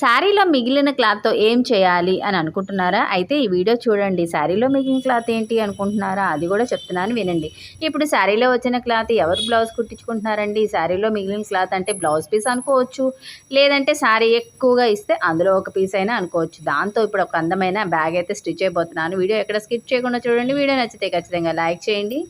శారీలో మిగిలిన క్లాత్తో ఏం చేయాలి అని అనుకుంటున్నారా? అయితే ఈ వీడియో చూడండి. శారీలో మిగిలిన క్లాత్ ఏంటి అనుకుంటున్నారా? అది కూడా చెప్తున్నాను వినండి. ఇప్పుడు శారీలో వచ్చిన క్లాత్ ఎవరు బ్లౌజ్ కుట్టించుకుంటున్నారండి? శారీలో మిగిలిన క్లాత్ అంటే బ్లౌజ్ పీస్ అనుకోవచ్చు. లేదంటే శారీ ఎక్కువగా ఇస్తే అందులో ఒక పీస్ అయినా అనుకోవచ్చు. దాంతో ఇప్పుడు ఒక అందమైన బ్యాగ్ అయితే స్టిచ్ అయిపోతున్నాను. వీడియో ఎక్కడ స్కిప్ చేయకుండా చూడండి. వీడియో నచ్చితే ఖచ్చితంగా లైక్ చేయండి.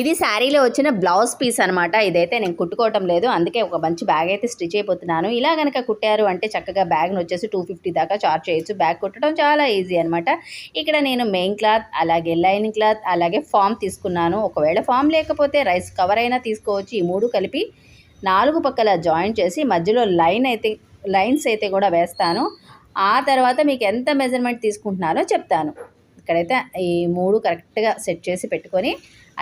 ఇది శారీలో వచ్చిన బ్లౌజ్ పీస్ అనమాట ఇదైతే నేను కుట్టుకోవటం లేదు. అందుకే ఒక మంచి బ్యాగ్ అయితే స్టిచ్ అయిపోతున్నాను. ఇలా కనుక కుట్టారు అంటే చక్కగా బ్యాగ్ను వచ్చేసి టూ ఫిఫ్టీ దాకా చార్జ్ చేయొచ్చు. బ్యాగ్ కుట్టడం చాలా ఈజీ అనమాట ఇక్కడ నేను మెయిన్ క్లాత్ అలాగే లైనింగ్ క్లాత్ అలాగే ఫామ్ తీసుకున్నాను. ఒకవేళ ఫామ్ లేకపోతే రైస్ కవర్ అయినా తీసుకోవచ్చు. ఈ మూడు కలిపి నాలుగు పక్కల జాయిన్ చేసి మధ్యలో లైన్ అయితే లైన్స్ అయితే కూడా వేస్తాను. ఆ తర్వాత మీకు ఎంత మెజర్మెంట్ తీసుకుంటున్నారో చెప్తాను. ఇక్కడైతే ఈ మూడు కరెక్ట్గా సెట్ చేసి పెట్టుకొని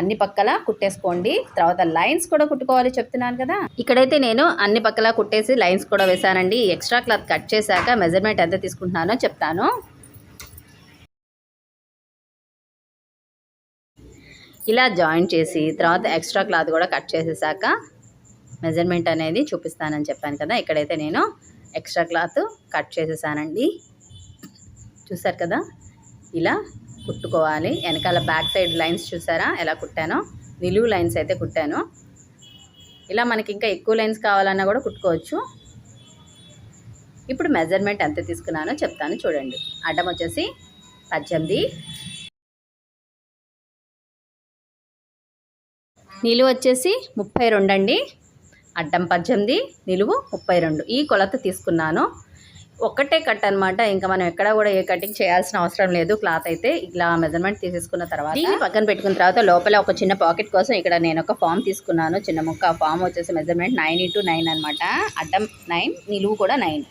అన్ని పక్కల కుట్టేసుకోండి. తర్వాత లైన్స్ కూడా కుట్టుకోవాలి చెప్తున్నాను కదా. ఇక్కడైతే నేను అన్ని పక్కల కుట్టేసి లైన్స్ కూడా వేసానండి ఎక్స్ట్రా క్లాత్ కట్ చేశాక మెజర్మెంట్ ఎంత తీసుకుంటున్నానో చెప్తాను. ఇలా జాయిన్ చేసి తర్వాత ఎక్స్ట్రా క్లాత్ కూడా కట్ చేసేసాక మెజర్మెంట్ అనేది చూపిస్తానని చెప్పాను కదా. ఇక్కడైతే నేను ఎక్స్ట్రా క్లాత్ కట్ చేసేసానండి. చూసారు కదా? ఇలా కుట్టుకోవాలి. వెనకాల బ్యాక్ సైడ్ లైన్స్ చూసారా? ఎలా కుట్టానో? నిలువు లైన్స్ అయితే కుట్టాను. ఇలా మనకి ఇంకా ఎక్కువ లైన్స్ కావాలన్నా కూడా కుట్టుకోవచ్చు. ఇప్పుడు మెజర్మెంట్ ఎంత తీసుకున్నానో చెప్తాను చూడండి. అడ్డం వచ్చేసి పద్దెనిమిది. నిలువు వచ్చేసి ముప్పై రెండు అండి. అడ్డం పద్దెనిమిది నిలువు ముప్పై రెండు. ఈ కొలత తీసుకున్నాను. ఒక్కటే కట్ అనమాట ఇంకా మనం ఎక్కడ కూడా ఏ కటింగ్ చేయాల్సిన అవసరం లేదు. క్లాత్ అయితే ఇలా మెజర్మెంట్ తీసేసుకున్న తర్వాత దీన్ని పక్కన పెట్టుకున్న తర్వాత లోపల ఒక చిన్న పాకెట్ కోసం ఇక్కడ నేను ఒక ఫామ్ తీసుకున్నాను. చిన్న ముక్క ఫామ్ వచ్చేసి మెజర్మెంట్ నైన్ ఇంటూ నైన్ అనమాట అడ్డం నైన్ నిలువు కూడా నైన్.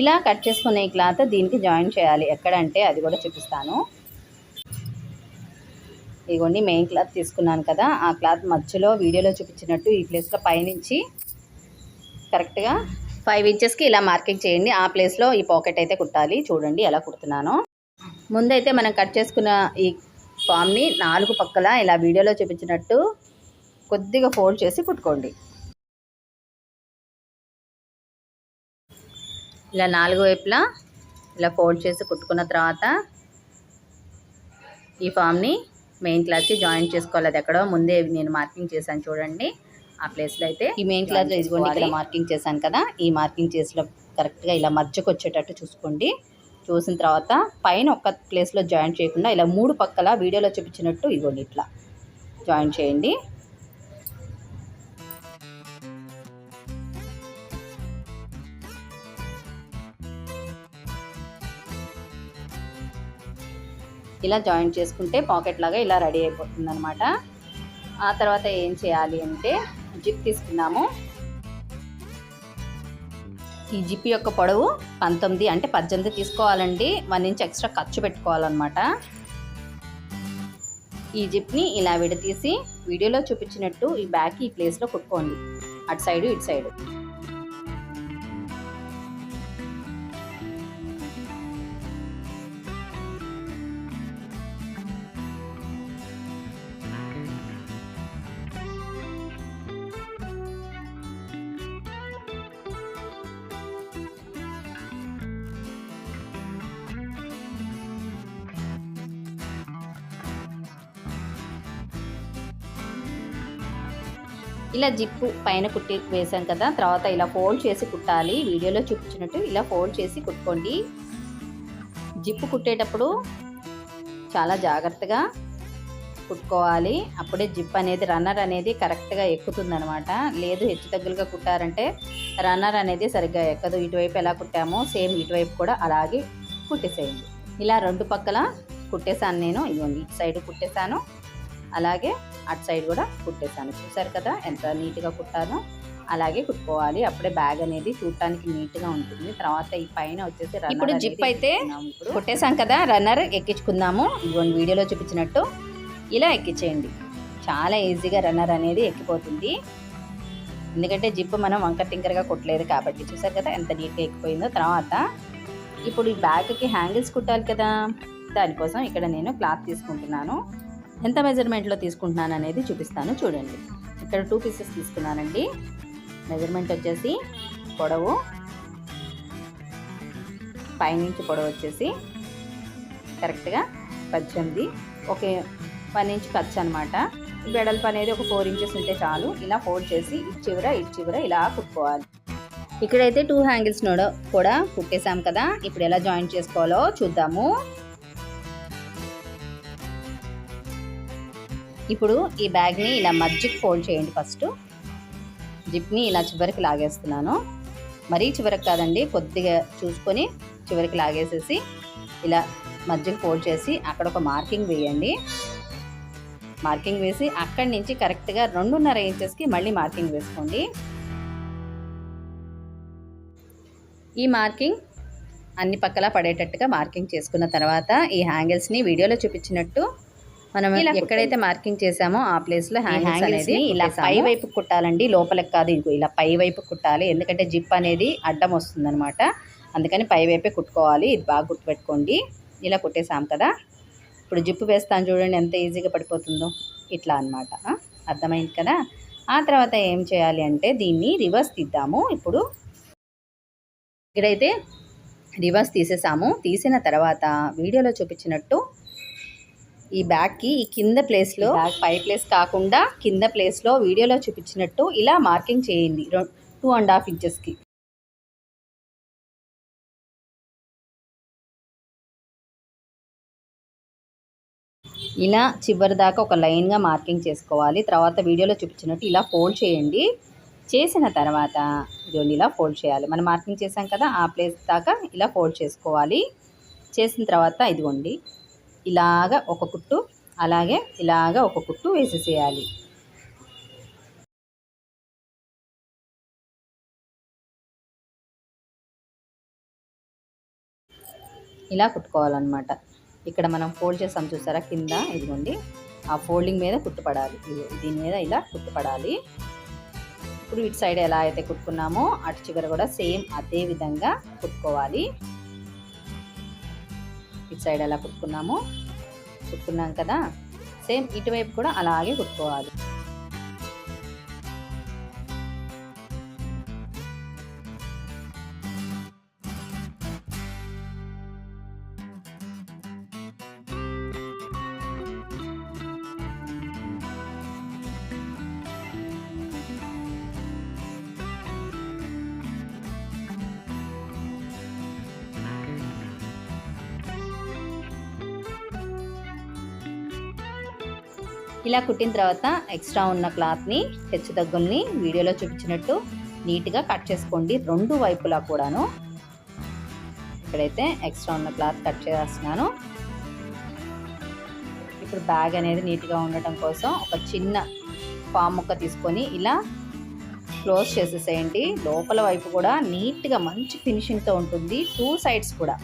ఇలా కట్ చేసుకునే ఈ క్లాత్ దీనికి జాయిన్ చేయాలి. ఎక్కడంటే అది కూడా చూపిస్తాను. ఇదిగోండి మెయిన్ క్లాత్ తీసుకున్నాను కదా. ఆ క్లాత్ మధ్యలో వీడియోలో చూపించినట్టు ఈ ప్లేస్లో పైనుంచి కరెక్ట్గా ఫైవ్ ఇంచెస్కి ఇలా మార్కింగ్ చేయండి. ఆ ప్లేస్లో ఈ పాకెట్ అయితే కుట్టాలి. చూడండి ఎలా కుడుతున్నానో. ముందైతే మనం కట్ చేసుకున్న ఈ ఫామ్ని నాలుగు పక్కల ఇలా వీడియోలో చూపించినట్టు కొద్దిగా ఫోల్డ్ చేసి కుట్టుకోండి. ఇలా నాలుగు వైపులా ఇలా ఫోల్డ్ చేసి కుట్టుకున్న తర్వాత ఈ ఫామ్ని మెయిన్ క్లాత్కి జాయిన్ చేసుకోవాలి. అది ఎక్కడో ముందే నేను మార్కింగ్ చేశాను చూడండి. ఆ ప్లేస్లో అయితే ఈ మెయిన్ క్లాత్ ఇదిగోండి ఇక్కడ మార్కింగ్ చేశాను కదా. ఈ మార్కింగ్ చేసిన కరెక్ట్గా ఇలా మధ్యకు వచ్చేటట్టు చూసుకోండి. చూసిన తర్వాత పైన ఒక ప్లేస్లో జాయిన్ చేయకుండా ఇలా మూడు పక్కల వీడియోలో చూపించినట్టు ఇదిగోండి ఇట్లా జాయిన్ చేయండి. ఇలా జాయిన్ చేసుకుంటే పాకెట్ లాగా ఇలా రెడీ అయిపోతుంది అనమాట ఆ తర్వాత ఏం చేయాలి అంటే జిప్ తీసుకున్నాము ఈ జిప్ యొక్క పొడవు పంతొమ్మిది అంటే పద్దెనిమిది తీసుకోవాలండి. వన్ ఇంచ్ ఎక్స్ట్రా ఖర్చు పెట్టుకోవాలన్నమాట. ఈ జిప్ని ఇలా విడతీసి వీడియోలో చూపించినట్టు ఈ బ్యాక్ ఈ ప్లేస్లో కుట్టుకోండి. అటు సైడు ఇటు సైడు. ఇలా జిప్పు పైన కుట్టి వేసాం కదా తర్వాత ఇలా ఫోల్డ్ చేసి కుట్టాలి. వీడియోలో చూపించినట్టు ఇలా ఫోల్డ్ చేసి కుట్టుకోండి. జిప్పు కుట్టేటప్పుడు చాలా జాగ్రత్తగా కుట్టుకోవాలి. అప్పుడే జిప్ అనేది రన్నర్ అనేది కరెక్ట్గా ఎక్కుతుందనమాట లేదు హెచ్చు తగ్గులుగా కుట్టారంటే రన్నర్ అనేది సరిగ్గా ఎక్కదు. ఇటువైపు ఎలా కుట్టామో సేమ్ ఇటువైపు కూడా అలాగే కుట్టేసేయండి. ఇలా రెండు పక్కల కుట్టేశాను నేను. ఇదిగోండి ఇటు సైడ్ కుట్టేశాను. అలాగే అటు సైడ్ కూడా కుట్టేశాను. చూసారు కదా ఎంత నీట్గా కుట్టానో? అలాగే కుట్టుకోవాలి. అప్పుడే బ్యాగ్ అనేది చూడటానికి నీట్గా ఉంటుంది. తర్వాత ఈ పైన వచ్చేసి ఇప్పుడు జిప్ అయితే కుట్టేశాం కదా రన్నర్ ఎక్కించుకుందాము. ఇదిగోండి వీడియోలో చూపించినట్టు ఇలా ఎక్కించేయండి చాలా ఈజీగా రన్నర్ అనేది ఎక్కిపోతుంది. ఎందుకంటే జిప్ మనం వంకర టింకరగా కుట్టలేదు కాబట్టి. చూసారు కదా ఎంత నీట్గా ఎక్కిపోయిందో. తర్వాత ఇప్పుడు ఈ బ్యాగ్కి హ్యాంగిల్స్ కుట్టాలి కదా. దానికోసం ఇక్కడ నేను క్లాత్ తీసుకుంటున్నాను. ఎంత మెజర్మెంట్లో తీసుకుంటున్నాను అనేది చూపిస్తాను చూడండి. ఇక్కడ టూ పీసెస్ తీసుకున్నానండి. మెజర్మెంట్ వచ్చేసి పొడవు పైనుంచి పొడవు వచ్చేసి కరెక్ట్గా పద్దెనిమిది ఒక వన్ ఇంచ్ ఖర్చు అనమాట వెడల్పు అనేది ఒక ఫోర్ ఇంచెస్ ఉంటే చాలు. ఇలా ఫోల్డ్ చేసి ఇటు చివర ఇటు చివర ఇలా కుట్టుకోవాలి. ఇక్కడైతే టూ హ్యాంగిల్స్ కూడా కుట్టేశాం కదా. ఇప్పుడు ఎలా జాయిన్ చేసుకోవాలో చూద్దాము. ఇప్పుడు ఈ బ్యాగ్ని ఇలా మధ్యకి ఫోల్డ్ చేయండి ఫస్ట్. జిప్ని ఇలా చివరికి లాగేస్తున్నాను. మరీ చివరికి కాదండి కొద్దిగా చూసుకొని చివరికి లాగేసేసి ఇలా మధ్యకి ఫోల్డ్ చేసి అక్కడ ఒక మార్కింగ్ వేయండి. మార్కింగ్ వేసి అక్కడి నుంచి కరెక్ట్గా రెండున్నర ఇంచెస్కి మళ్ళీ మార్కింగ్ వేసుకోండి. ఈ మార్కింగ్ అన్ని పక్కల పడేటట్టుగా మార్కింగ్ చేసుకున్న తర్వాత ఈ హ్యాంగిల్స్ని వీడియోలో చూపించినట్టు మనం ఎక్కడైతే మార్కింగ్ చేసామో ఆ ప్లేస్లో హ్యాంగిల్స్ అనేది ఇలా పై వైపు కుట్టాలండి లోపలికి కాదు ఇదిగో ఇలా పై వైపు కుట్టాలి. ఎందుకంటే జిప్ అనేది అడ్డం వస్తుందన్నమాట. అందుకని పై వైపే కుట్టుకోవాలి. ఇది బాగా గుర్తుపెట్టుకోండి. ఇలా కుట్టేసాం కదా. ఇప్పుడు జిప్పు వేస్తాను చూడండి ఎంత ఈజీగా పడిపోతుందో. ఇట్లా అనమాట అర్థమైంది కదా? ఆ తర్వాత ఏం చేయాలి అంటే దీన్ని రివర్స్ తీద్దాము. ఇప్పుడు ఇక్కడైతే రివర్స్ తీసేసాము. తీసిన తర్వాత వీడియోలో చూపించినట్టు ఈ బ్యాగ్కి ఈ కింద ప్లేస్లో పై ప్లేస్ కాకుండా కింద ప్లేస్లో వీడియోలో చూపించినట్టు ఇలా మార్కింగ్ చేయండి. టూ అండ్ హాఫ్ ఇంచెస్కి. ఇలా చివరి దాకా ఒక లైన్గా మార్కింగ్ చేసుకోవాలి. తర్వాత వీడియోలో చూపించినట్టు ఇలా ఫోల్డ్ చేయండి. చేసిన తర్వాత ఇదిగోండి ఇలా ఫోల్డ్ చేయాలి. మనం మార్కింగ్ చేసాం కదా ఆ ప్లేస్ దాకా ఇలా ఫోల్డ్ చేసుకోవాలి. చేసిన తర్వాత ఇదిగోండి ఇలాగ ఒక కుట్టు అలాగే ఇలాగ ఒక కుట్టు వేసేసేయాలి. ఇలా కుట్టుకోవాలన్నమాట. ఇక్కడ మనం ఫోల్డ్ చేసాం చూసారా? కింద ఇదిగోండి. ఆ ఫోల్డింగ్ మీద కుట్టుపడాలి. దీని మీద ఇలా కుట్టుపడాలి. ఇప్పుడు ఇటు సైడ్ ఎలా అయితే కుట్టుకున్నామో అటు చివర కూడా సేమ్ అదే విధంగా కుట్టుకోవాలి. ఇటు సైడ్ అలా కుట్టుకున్నాము. కుట్టుకున్నాం కదా. సేమ్ ఇటువైపు కూడా అలాగే కుట్టుకోవాలి. ఇలా కుట్టిన తర్వాత ఎక్స్ట్రా ఉన్న క్లాత్ని హెచ్చు తగ్గుల్ని వీడియోలో చూపించినట్టు నీట్గా కట్ చేసుకోండి రెండు వైపులా కూడాను. ఇక్కడైతే ఎక్స్ట్రా ఉన్న క్లాత్ కట్ చేస్తున్నాను. ఇప్పుడు బ్యాగ్ అనేది నీట్గా ఉండటం కోసం ఒక చిన్న ఫామ్ ముక్క తీసుకొని ఇలా క్లోజ్ చేసేసేయండి. లోపల వైపు కూడా నీట్గా మంచి ఫినిషింగ్తో ఉంటుంది. టూ సైడ్స్ కూడా.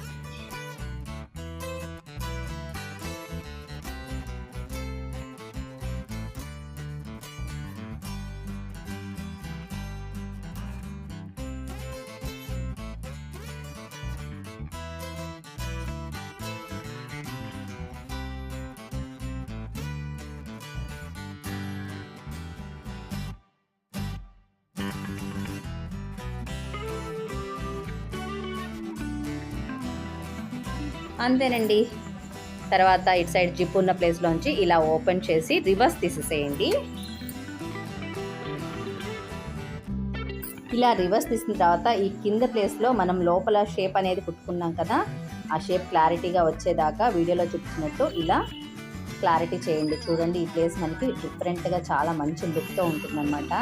అంతేనండి. తర్వాత ఇటు సైడ్ జిప్ ఉన్న ప్లేస్లోంచి ఇలా ఓపెన్ చేసి రివర్స్ తీసేసేయండి. ఇలా రివర్స్ తీసిన తర్వాత ఈ కింద ప్లేస్లో మనం లోపల షేప్ అనేది కుట్టుకున్నాం కదా ఆ షేప్ క్లారిటీగా వచ్చేదాకా వీడియోలో చూపించినట్టు ఇలా క్లారిటీ చేయండి. చూడండి ఈ ప్లేస్ మనకి డిఫరెంట్గా చాలా మంచి లుక్తో ఉంటుందన్నమాట.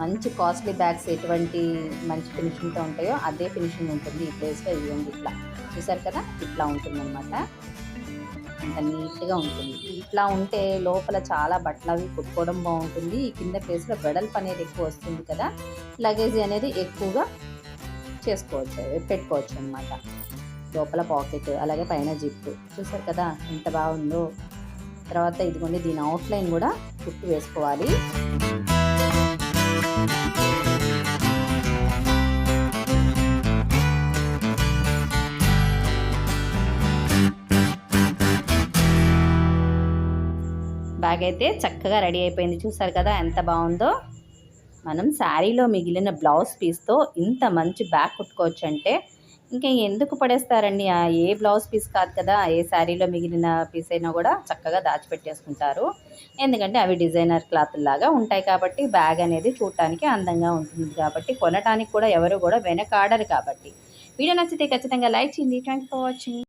మంచి కాస్ట్లీ బ్యాగ్స్ ఎటువంటి మంచి ఫినిషింగ్తో ఉంటాయో అదే ఫినిషింగ్ ఉంటుంది. ఈ ప్లేస్లో ఇవ్వండి ఇట్లా. చూసారు కదా? ఇట్లా ఉంటుంది అనమాట అంత నీట్గా ఉంటుంది. ఇట్లా ఉంటే లోపల చాలా బట్టలు అవి కుట్టుకోవడం బాగుంటుంది. ఈ కింద ప్లేస్లో వెడల్పు అనేది ఎక్కువ వస్తుంది కదా? లగేజ్ అనేది ఎక్కువగా చేసుకోవచ్చు పెట్టుకోవచ్చు అనమాట లోపల పాకెట్ అలాగే పైన జిప్ చూసారు కదా? ఎంత బాగుందో. తర్వాత ఇదిగోండి దీని అవుట్లైన్ కూడా కుట్టు వేసుకోవాలి. బ్యాగ్ అయితే చక్కగా రెడీ అయిపోయింది. చూసారు కదా ఎంత బాగుందో. మనం శారీలో మిగిలిన బ్లౌజ్ పీస్తో ఇంత మంచి బ్యాగ్ కుట్టుకోవచ్చు అంటే ఇంకా ఎందుకు పడేస్తారండి? ఆ ఏ బ్లౌజ్ పీస్ కాదు కదా ఏ శారీలో మిగిలిన పీస్ అయినా కూడా చక్కగా దాచిపెట్టేసుకుంటారు. ఎందుకంటే అవి డిజైనర్ క్లాత్ లాగా ఉంటాయి కాబట్టి బ్యాగ్ అనేది చూడటానికి అందంగా ఉంటుంది కాబట్టి కొనటానికి కూడా ఎవరు కూడా వెనకాడరు కాబట్టి. వీడియో నచ్చితే ఖచ్చితంగా లైక్ చేయండి. Thank for watching.